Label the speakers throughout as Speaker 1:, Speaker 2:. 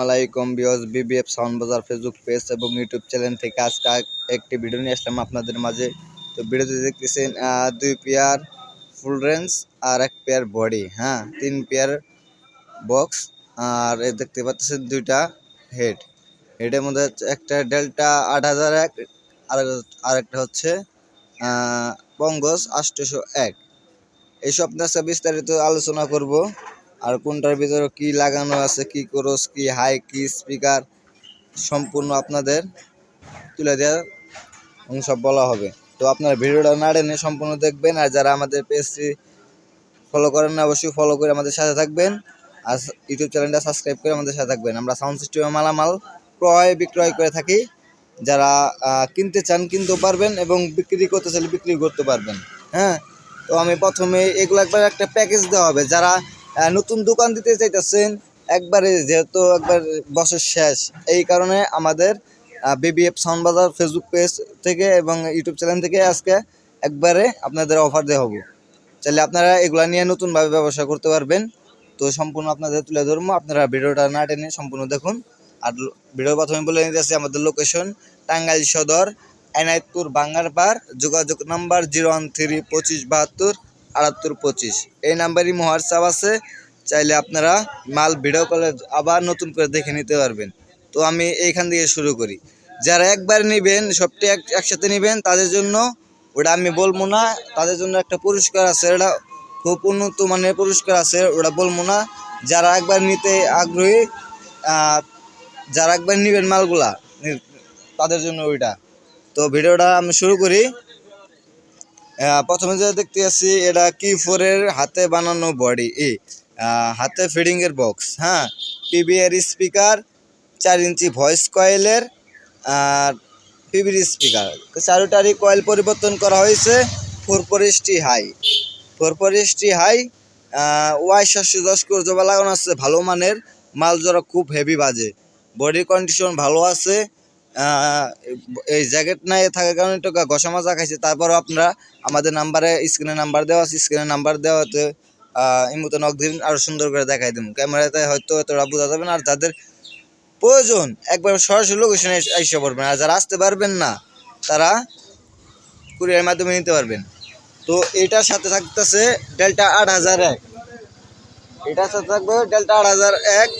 Speaker 1: আলাইকুম বিওস BBF sound Bazar Facebook page এবং YouTube channel থেকে আজকে একটি ভিডিও নিয়ে আসলাম আপনাদের মাঝে। তো ভিডিওতে দেখতেছেন দুই পেয়ার ফুল রেঞ্জ আর এক পেয়ার বডি হ্যাঁ তিন পেয়ার বক্স আর এ দেখতে পাচ্ছেন দুইটা হেড হেডের মধ্যে একটা ডেল্টা আট হাজার এক আর একটা হচ্ছে আহ, পঙ্গস আটশোশো এক। এইসব আপনার বিস্তারিত আলোচনা করব। আর কোনটার ভিতরে কি লাগানো আছে, কি ক্রস, কি হাই, কি স্পিকার, সম্পূর্ণ আপনাদের তুলে দেওয়ার সব বলা হবে। তো আপনার ভিডিওটা না টেনে সম্পূর্ণ দেখবেন, আর যারা আমাদের পেজটি ফলো করেন না, অবশ্যই ফলো করে আমাদের সাথে থাকবেন, আর ইউটিউব চ্যানেলটা সাবস্ক্রাইব করে আমাদের সাথে থাকবেন। আমরা সাউন্ড সিস্টেমে মালামাল ক্রয়, বিক্রয় করে থাকি। যারা কিনতে চান, কিনতেও পারবেন এবং বিক্রি করতে চাইলে বিক্রি করতে পারবেন। হ্যাঁ? তো আমি প্রথমে এগুলো একবার একটা প্যাকেজ দেওয়া হবে। যারা নতুন দোকান দিতে চাইতেছেন, একবারে যেহেতু একবার বছর শেষ, এই কারণে আমাদের BBF sound Bazar Facebook page থেকে এবং ইউটিউব চ্যানেল থেকে আজকে একবারে আপনাদের অফার দেওয়া হবে। চাইলে আপনারা এগুলা নিয়ে নতুনভাবে ব্যবসা করতে পারবেন। তো সম্পূর্ণ আপনাদের তুলে ধরবো। আপনারা ভিডিওটা না টেনে সম্পূর্ণ দেখুন। আর ভিডিও প্রথমে বলে নিতেছি আমাদের লোকেশন টাঙ্গাইল সদর, এনায়তপুর, বাঙ্গারপাড়, যোগাযোগ নাম্বার জিরো ওয়ান থ্রি পঁচিশ বাহাত্তর। আটাত্তর পঁচিশ। এই নাম্বারই হোয়াটসঅ্যাপ আছে, চাইলে আপনারা মাল ভিডিও কলে আবার নতুন করে দেখে নিতে পারবেন। তো আমি এইখান থেকে শুরু করি। যারা একবার নেবেন, সবটি এক, একসাথে নেবেন, তাদের জন্য ওটা আমি বলব না, তাদের জন্য একটা পুরস্কার আছে ওটা খুব উন্নত মানের পুরস্কার আছে, ওটা বলব না। যারা একবার নিতে আগ্রহী যারা একবার নেবেন মালগুলা, তাদের জন্য ওইটা। তো ভিডিওটা আমি শুরু করি। প্রথমে যেটা দেখতে পাচ্ছি এটা কি ফোরের হাতে বানানো বডি এ হাতে ফিডিংয়ের বক্স হ্যাঁ? পিবিআর স্পিকার চার ইঞ্চি ভয়েস কয়েলের আর পিবির স্পিকার চারোটারই কয়েল পরিবর্তন করা হয়েছে four four ST high four four ST high Y সাতশো দশ করে জবা লাগানো আছে, ভালো মানের, মাল জোড়া খুব হেভি বাজে। বডি কন্ডিশন ভালো আছে এই জ্যাকেট নাই থাকার কারণে একটু ঘষা মাজা খাইছে। তারপরও আপনারা আমাদের নাম্বারে স্ক্রিনে নাম্বার দেওয়া আছে। স্ক্রিনে নাম্বার দেওয়াতে এই মতো নক দিন আরও সুন্দর করে দেখাই দেবো ক্যামেরাতে হয়তো এতটা বোঝা যাবে না। আর যাদের প্রয়োজন, একবার সরাসরি লোকেশনে এসে পড়বেন। আর যারা আসতে পারবেন না, তারা কুরিয়ার মাধ্যমে নিতে পারবেন। তো এটার সাথে থাকতেছে ডেল্টা আট হাজার এক। এটার সাথে থাকবে ডেল্টা আট হাজার এক।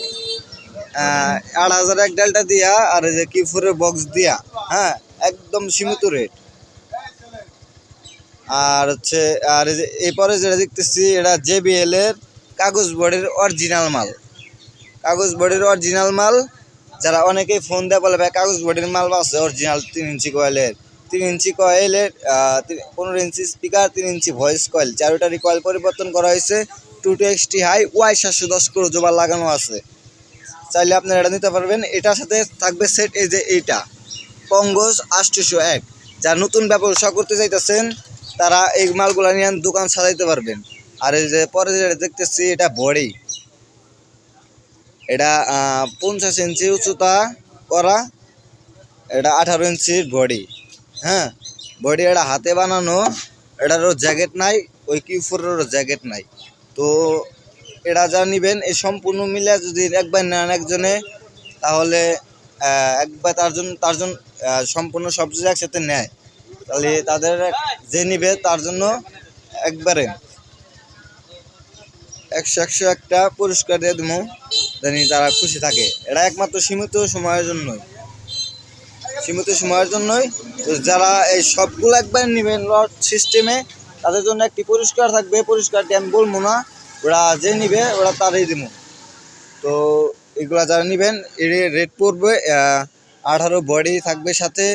Speaker 1: আট হাজার এক ডেল্টা দিয়া আর যে কিফোরের বক্স দিয়া হ্যাঁ একদম সীমিত রেট আর হচ্ছে, আর এরপরে যেটা দেখতেছি, এটা জেবিএল এর কাগজ বোর্ডের অরিজিনাল মাল। কাগজ বোর্ডের অরিজিনাল মাল, যারা অনেকেই ফোন দেয় বলে, ভাই, কাগজ বোর্ডের মাল আছে অরিজিনাল তিন ইঞ্চি কয়েলের তিন ইঞ্চি কয়েলের পনেরো ইঞ্চি স্পিকার তিন ইঞ্চি ভয়েস কয়েল চারোটারই কয়েল পরিবর্তন করা হয়েছে। Two two XT high Y সাতশো দশ করে জোবার লাগানো আছে। চাইলে আপনারা এটা নিতে পারবেন। এটার সাথে থাকবে সেট এই যে এইটা। পঙ্গজ আটশোশো এক। যারা নতুন ব্যবসা করতে চাইতেছেন, তারা এই মালগুলা নিয়ে দোকান সাজাইতে পারবেন। আর এই যে পরে যেটা দেখতেছি, এটা বডি। এটা পঞ্চাশ ইঞ্চি উচ্চতা করা। এটা আঠারো ইঞ্চির বডি। হ্যাঁ বডি এটা হাতে বানানো। এটারও জ্যাকেট নাই, ওই কিউফোরেরও জ্যাকেট নাই। তো এটা যা নিবেন, এই সম্পূর্ণ মিলে যদি একবার নেন একজনে, তাহলে একবার তার জন্য তার জন্য সম্পূর্ণ সব যদি একসাথে নেয়, তাহলে তাদের যে নিবে তার জন্য একবারে। একশো একশো একটা পুরস্কার দিয়ে দেবো, জানি তারা খুশি থাকে। এটা একমাত্র সীমিত সময়ের জন্যই। সীমিত সময়ের জন্যই যারা এই সবগুলো একবার নেবেন লট সিস্টেমে, তাদের জন্য একটি পুরস্কার থাকবে। পুরস্কারটি আমি বলব না। ওরা যে নিবে, ওরা তারই দেবো তো এগুলা যারা নেবেন, এর রেট পড়বে আঠারো বডি থাকবে সাথে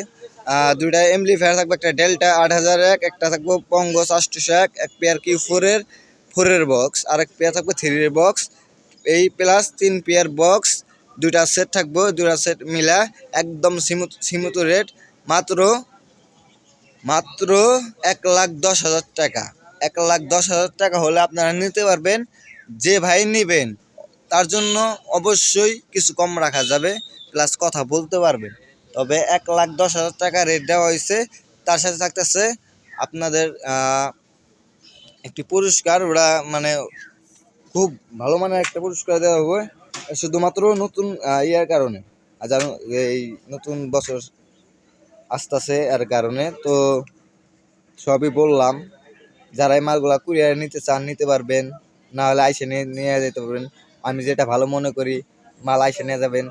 Speaker 1: দুইটা এমলি এমপ্লিফায়ার থাকবে, একটা ডেল্টা আট হাজার এক, একটা থাকবে পঙ্গস আষ্টশো এক এক পেয়ার কিউ ফোরের ফোরের বক্স আর এক পেয়ার থাকবে থ্রির বক্স এই প্লাস তিন পেয়ার বক্স দুইটা সেট থাকবে, দুইটা সেট মিলা একদম সীমিত সীমিত রেট মাত্র মাত্র এক লাখ দশ হাজার টাকা। এক লাখ দশ হাজার টাকা হলে আপনারা নিতে পারবেন, যে ভাই নেবেন, তার জন্য অবশ্যই কিছু কম রাখা যাবে প্লাস কথা বলতে পারবেন। তবে এক লাখ দশ হাজার টাকা রেট দেওয়া হয়েছে, তার সাথে থাকতেছে আপনাদের একটি পুরস্কার, ওরা মানে খুব ভালো মানের একটা পুরস্কার দেওয়া হবে, শুধুমাত্র নতুন ইয়ার কারণে। জানো এই নতুন বছর আসতেছে এর কারণে, তো সবই বললাম। যারা এই মালগুলা কুরিয়ার নিতে চান, নিতে পারবেন। না হলে আইসে নিয়ে যেতে পারবেন। আমি যেটা ভালো মনে করি, মাল আইসে নিয়ে যাবেন।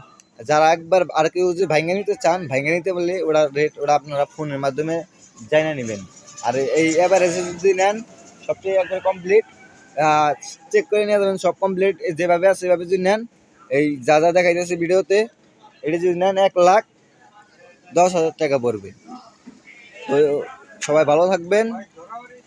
Speaker 1: যারা একবার আর কেউ যদি ভাঙ্গে নিতে চান ভাঙ্গে নিতে পারলে ওরা রেট ওরা আপনারা ফোনের মাধ্যমে জানা নেবেন। আর এই এভারেজে যদি নেন, সবচেয়ে একবার কমপ্লিট চেক করে নিয়ে যাবেন, সব কমপ্লিট যেভাবে আছে সেভাবে যদি নেন, এই যা যা দেখাইতেছে ভিডিওতে, এটা যদি নেন এক লাখ দশ হাজার টাকা পড়বে। তো সবাই ভালো থাকবেন।